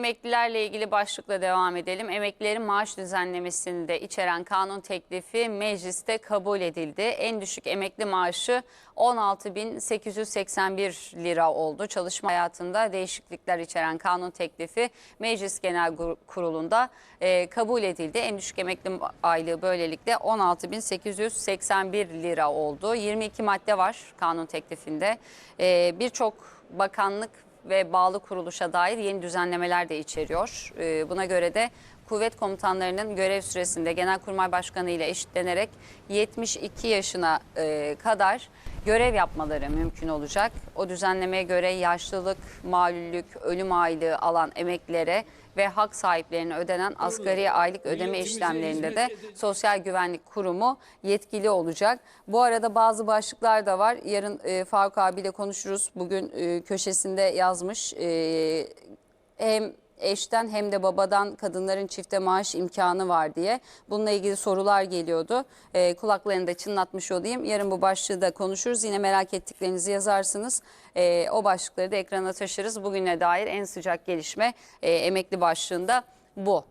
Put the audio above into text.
Emeklilerle ilgili başlıkla devam edelim. Emeklilerin maaş düzenlemesini de içeren kanun teklifi mecliste kabul edildi. En düşük emekli maaşı 16.881 lira oldu. Çalışma hayatında değişiklikler içeren kanun teklifi Meclis Genel Kurulu'nda e, kabul edildi. En düşük emekli aylığı böylelikle 16.881 lira oldu. 22 madde var kanun teklifinde. E, Birçok bakanlık ve bağlı kuruluşa dair yeni düzenlemeler de içeriyor. Ee, Buna göre de kuvvet komutanlarının görev süresinde Genelkurmay Başkanı ile eşitlenerek 72 yaşına e, kadar görev yapmaları mümkün olacak. O düzenlemeye göre yaşlılık, malüllük, ölüm aylığı alan emeklilere ve hak sahiplerine ödenen asgari aylık ödeme işlemlerinde de Sosyal Güvenlik Kurumu yetkili olacak. Bu arada bazı başlıklar da var. Yarın e, Faruk abiyle konuşuruz. Bugün e, köşesinde yazmış. E, hem eşten hem de babadan kadınların çifte maaş imkanı var diye. Bununla ilgili sorular geliyordu. E, kulaklarını da çınlatmış olayım. Yarın bu başlığı da konuşuruz. Yine merak ettiklerinizi yazarsınız. E, o başlıkları da ekrana taşırız. Bugüne dair en sıcak gelişme e, emekli başlığında bu.